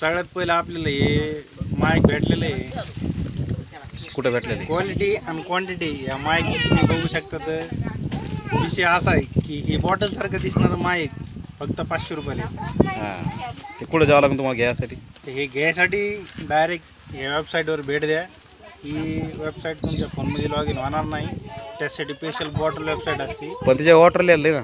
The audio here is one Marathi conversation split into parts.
सगळ्यात पहिलं आपल्याला हे माईक भेटलेलं आहे. कुठं भेटलेले क्वालिटी आणि क्वांटिटी या माईक तुम्ही बघू शकता तर विषय असा आहे की हे बॉटल सारखं दिसणारं माईक फक्त पाचशे रुपयाला आहे. हां. ते कुठं जावं लागेल तुम्हाला घ्यायसाठी? तर हे घ्यायसाठी डायरेक्ट या वेबसाईटवर भेट द्या. ही वेबसाईट तुमच्या फोनमध्ये लॉग इन होणार नाही. त्यासाठी स्पेशल बॉटल वेबसाईट असते. पण त्याच्या वॉटर लिहिलं ना.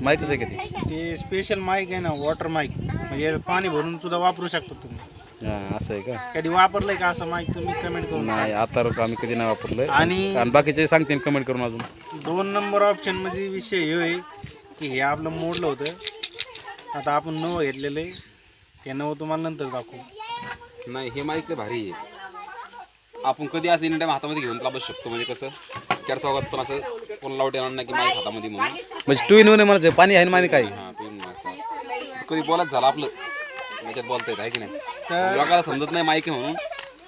माहितीच आहे का ते? स्पेशल माईक आहे ना वॉटर माईक म्हणजे पाणी भरून सुद्धा वापरू शकता तुम्ही. हां असं आहे का? कधी वापरलंय का असं माईक तुम्ही कमेंट करून नाही आता आम्ही कधी नाही वापरलं आणि- आणि बाकीचे सांगते कमेंट करून अजून. दोन नंबर ऑप्शनमध्ये विषय हे आहे की हे आपलं मोडलं होतं. आता आपण नवं घेतलेलं आहे. ते नवं तुम्हाला नंतर दाखवू. नाही हे माईक लय भारी आहे. आपण कधी असं एनी टाइम हातामध्ये घेऊन बसू शकतो? म्हणजे कसं? चार चौकात पण असं कोण लावट येणार नाही की माईक हातामध्ये म्हणून. म्हणजे टू इन वन मला पाणी आहे ना माहिती काय? हा ते कधी बोलाच झालं आपलं? त्याच्यात बोलता येत आहे की नाही? लोकांना समजत नाही आहे म्हणून.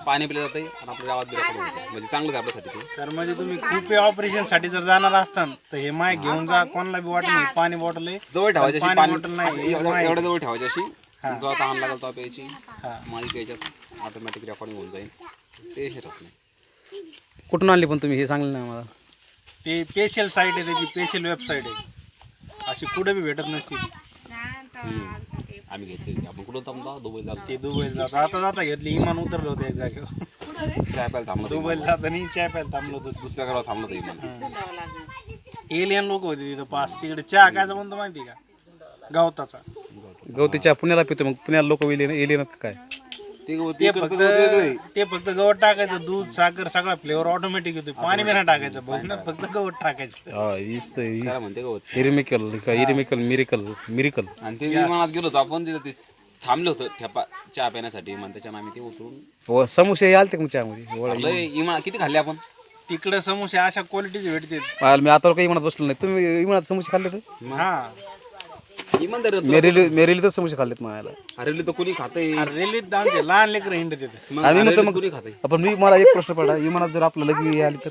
पाणी पिलं जातं आणि आपल्या गावात बिरात म्हणजे चांगलंच आहे आपल्यासाठी ते. तर म्हणजे तुम्ही खूप ऑपरेशनसाठी जर जाणार असताल तर हे माईक घेऊन जा. कोणाला बी वाटत नाही पाणी बॉटल आहे. जवळ ठेवायची अशी पाणी बॉटल नाही, हे एवढं जवळ ठेवायची अशी. जो आता आणला लागेल तो प्यायची. हा. माईक याच्यात. ऑटोमॅटिक रेकॉर्डिंग होऊन जाईल. ते हे राहत नाही. कुठून आणली पण तुम्ही? हे सांगलं ना मला ते स्पेशल साईट आहे त्याची स्पेशल वेबसाईट आहे. अशी कुठे बी भेटत नसते. ती. आम्ही घेतली आपण कुठं थांबला? दुबई झालं ते दुबईला जात आता जाता घेतली. इमान उतरलं होतं एक जागेवर. चाय प्यायला थांबलो दुबईला जाताना चाय प्यायला थांबलो होतो. दुसऱ्या घरावर थांबलो होतो इमान. एलियन लोक होते तिथं पाच तिकडे चहा कायचा म्हणतो माहिती का? गवताचा. गवतीच्या पुण्याला पितो मग. पुण्याला लोक येले येले ना काय? ते ते फक्त गवत वेगळं आहे. ते फक्त गवत टाकायचं दूध साखर सगळा फ्लेवर ऑटोमॅटिक येतो पाणी बी नाही टाकायचं बघ ना फक्त गवत टाकायचं. हा, हीच तर ही- त्याला म्हणते गवत. हिरमिकल का हिरमिकल मिरिकल मिरिकल आणि ते विमानात गेलो होतो आपण तिथं ते थांबलो होतो ठेपा चहा पिण्यासाठी. मग त्याच्यानं आम्ही ते उतरून. व समोसे हे आलते का मग चहामध्ये? किती खाल्ले आपण? तिकडे समोसे अशा क्वालिटीचे भेटते मी आता काही म्हणत बसलो नाही. तुम्ही विमानात समोसे खाल्ले तर? हा. इमानदार मी रेल्वे मी रेल्वे तर समोसे खाल्लेत मायाला. अरे तर कोणी खातंय? रेल्वेत आमचे लहान लेकर हिंड आणि मी म्हणतो अरेली मग कोणी खातंय? आपण मी मला एक प्रश्न पडला. विमानात जर आपलं लग्न आली तर?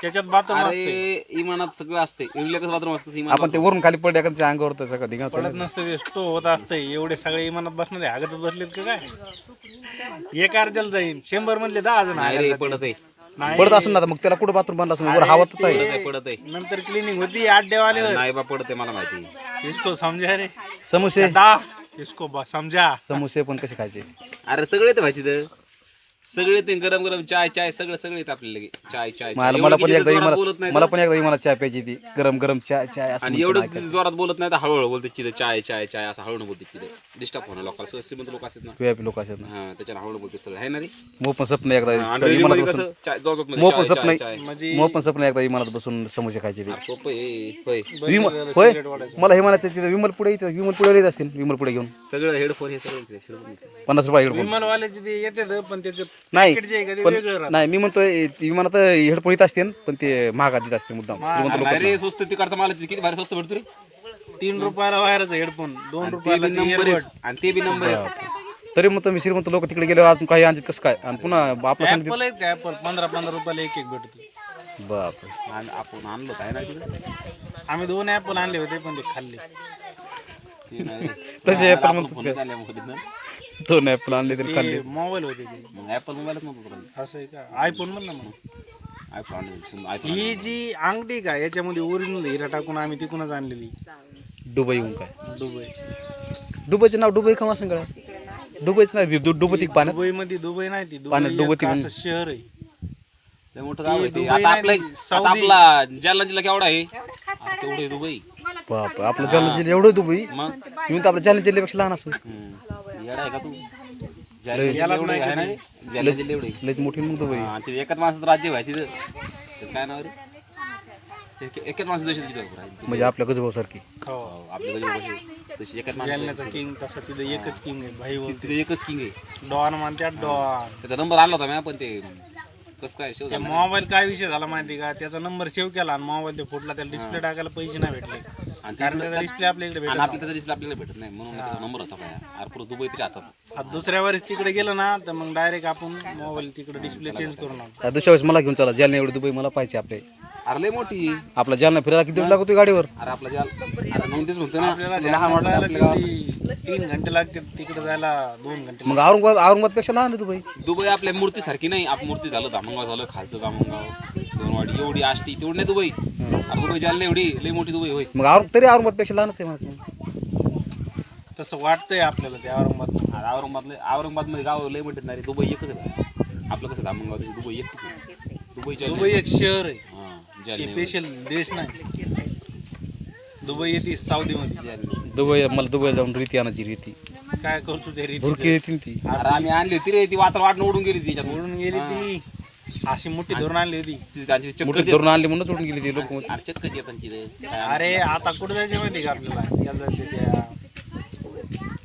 त्याच्यात बाथरूम अरे इमानात सगळं असते इरलेकच बाथरूम असतं इमान आपण ते वरून खाली पडल्या का अंगावर त्याचं का धिंगाणा पडत. नसतं ते स्टो होत असतं एवढे सगळे इमानात बसणारे हागतच बसलेत का काय? एक अर्ध्याला जाईल शंभर मधले दहा जण नाही रे पडत आहे पडत असेल ना आता मग त्याला कुठं बाथरूम बांधलं असेल? वर हवा तर आहे पडत आहे पडत आहे. नंतर क्लिनिंग होती आड्डेवाले नाही बा पडत आहे मला माहिती. इसको समजा रे. समोसे? दा इसको बा समजा समोसे पण कसे खायचे? अरे सगळे तर माहिती तर सगळे ते गरम गरम चाय चाय सगळं सगळे येतं आपल्याला लगे. चाय चाय मला चाय. मला पण एकदा बोलत नाही मला पण एकदा विमानात चहा प्यायची ती. गरम गरम चहा चाय असं आणि म्हणतो एवढं. जोरात बोलत नाही तर हळूहळू बोलते चिरे चाय चाय चाय असं हळूहळू बोलते चिरे डिस्टर्ब होणं लोकांना. श्रीमंत लोक असतात ना. VIP लोक असतात ना. हा त्याच्यानं हळूहळू बोलते सगळं. आहे ना रे? मो पण स्वप्न एकदा आणि रेल्वेमध्ये विमानात कसं बसून चाय जोरात मध्ये मो पण चाय, स्वप्न चाय, चाय. म्हणजे मो पण स्वप्न एकदा विमानात बसून समोसे खायचे ते. सोपं आहे होय. मला हे म्हणायचं तिथं विमल पुढे येतात विमल पुढे येत असतील विमल पुढे घेऊन. सगळं हेडफोन हे सगळं इकडे, हेडफोन इकडे. पन्नास रुपये हेडफोन. विमानवाल्याचे ते येते पण त्याचे नाही packet जे आहे का ते पण वेगळं राहतं. नाही मी म्हणतोय ते विमानात हेडफोन येत असतील पण ते महागात देत असतील मुद्दाम श्रीमंत लोक. स्वस्त तिकडचा माल आहे, किती भारी स्वस्त भेटतो रे. तीन रुपयाला बाहेरच हेडफोन दोन ते बी रुपयाला नंबर earbud. आणि ते बी नंबर आहे. तरी मग तुम्ही श्रीमंत लोक तिकडे गेल्यावर अजून काही आणतात कसं काय? आणि पुन्हा आपलं सांगितलं आहेत का पंधरा पंधरा रुपयाला एक एक भेटतो. बाप आणि आपण आणलो काय ना आम्ही दोन ऍपल आणले होते पण ते खाल्ले. तसे ऍपल आपण दोन ऍपल आणले तरी खाल्ले. मोबाईल होते ते. मग ऍपल मोबाईलच नव्हतं असं आहे का? आयफोन म्हण ना मग. आयफोन आणले आयफोन ही जी अंगठी का याच्यामध्ये ओरिजिनल हिरा टाकून आम्ही तिकूनच आणलेली. दुबईहून काय? दुबई. दुबईचं नाव दुबई का असं काय दुबईचं नाव दु- दुबई पाण्यात दुबई मध्ये दुबई नाही ती. पाण्यात दुबई डुबती एक म्हणून. असं शहर आहे. लय मोठं गाव आहे ते. दुबई आता नाही, आपलं ती आता आपला जालना जिल्हा केवढा आहे? आता तेवढं आहे दुबई. बाप आपलं जालना जिल्हा एवढं दुबई? मग? मी म्हणतो आपल्या जालना जिल्ह्यापेक्षा लहान हम्म. येडा आहे का तू जालना जिल्हा एवढं आहे ना? रे? जालना जिल्हा एवढं आहे. लयच मोठी मग दुबई हा, ते एकाच माणसाचं राज्य व्हायचं तिथं. त्याचं काय नाव रे? एक- एकाच माणसं देशात किती लोकं आहेत? म्हणजे आपल्या गजभाऊ सारखी हो. हो, आपल्या तशी एकाच माणसं जालन्याचा किंग तसा तिथे एकच किंग आहे भाई तिथे एकच किंग आहे. डॉन म्हणतात डॉन. त्याचा नंबर आणला होता मी आपण ते कसं काय त्या मोबाईल काय विषय झाला माहिती का? त्याचा नंबर सेव्ह केला आणि मोबाईल ते फुटला त्याला डिस्प्ले टाकायला पैसे नाही भेटले. आणि कारण त्याचा डिस्प्ले आपल्या इकडे आणि भेटला आपल्या त्याचा डिस्प्ले आपल्याला भेटत नाही. म्हणून त्याचा नंबर होता पाया अरे पुढं दुबई त्याच्या हातात. आता दुसऱ्या वेळेस तिकडे गेलं ना तर मग डायरेक्ट आपण मोबाईल तिकडे डिस्प्ले चेंज करून आता दुसऱ्या वेळेस मला घेऊन चला. जालना एवढी दुबई मला पाहिजे आपले. अरे लय मोठी. आपला जालना फिरायला किती वेळ लागतो गाडीवर? अरे आपला जाल अरे मग तेच म्हणतो ना. लहान आपल्या गावात. तीन घंटे लागते तिकडे जायला दोन घंटे मग औरंगाबाद औरंगाबादपेक्षा लहान आहे दुबई. दुबई आपल्या मूर्ती सारखी नाही. आप मूर्ती झालं धामणगाव झालं खालचं धामणगाव. दोनवाडी एवढी आष्टी तेवढी नाही दुबई. अरे दुबई एवढी लय मोठी दुबई होय. मग औरंग तरी औरंगाबादपेक्षा लहानच आहे म्हणायचं तसं वाटतंय आपल्याला त्या औरंगाबाद. अरे औरंगाबादले औरंगाबादमध्ये गाव लय म्हणतात ना रे दुबई एकच आहे आपलं कसं धामणगाव तशी दुबई एकच आहे. दुबई जालना. दुबई एक शहर आहे. हां, ते जालना. स्पेशल देश नाही. दुबई येते साऊदीमध्ये. जालना. दुबई मला दुबईला जाऊन रीती आणायची रीती. काय करतो ते रीती भुरकी येते ती. अरे आम्ही आणली होती रे ती वात्र वाटणं उडून गेली ती त्याच्यात उडून गेली ती. अशी मोठी धरून आणली होती. मोठी चक्कर धरून आणली म्हणून उडून गेली ती लोक. अरे चक्कर येतात तिथे. काय अरे आता कुठे जायचे माहिती का आपल्याला? याला जायचे त्या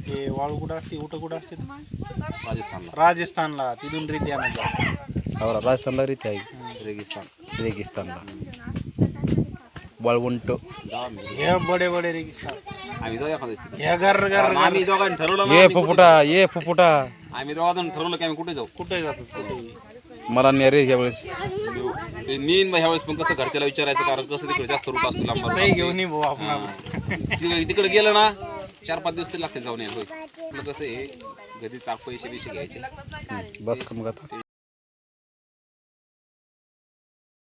ते वाळू कुठं असते? उठं कुठं असते? राजस्थानला. राजस्थानला. तिथून रीती आणायच्या राजस्थानला रीती आहे. रेगिस्तान. रेगिस्तानला. वाळवंट. जाऊ आम्ही. हे बडे बडे रेगिस्तान. आम्ही जाऊ एखाद्या दिवशी. हे गर गर कारण आम्ही दोघांनी ठरवलं ना ये फुफुटा ये फुफुटा जाऊ. आम्ही दोघांनी ठरवलं की आम्ही कुठे जाऊ. कुठे कुठे मला नाही रे यावेळेस ते नीन ह्या वेळेस पण कसं घरच्याला विचारायचं कारण कसं तिकडे जास्त रूट असतो लांब सही घेऊन ये भाऊ आपण. तिकडे तिकडे गेलं ना चार पाच दिवस तरी लागते जाऊन यायला. होय. आपलं कसं आहे घरी ताक पैसे बिशे घ्यायचे. बस का मग आता.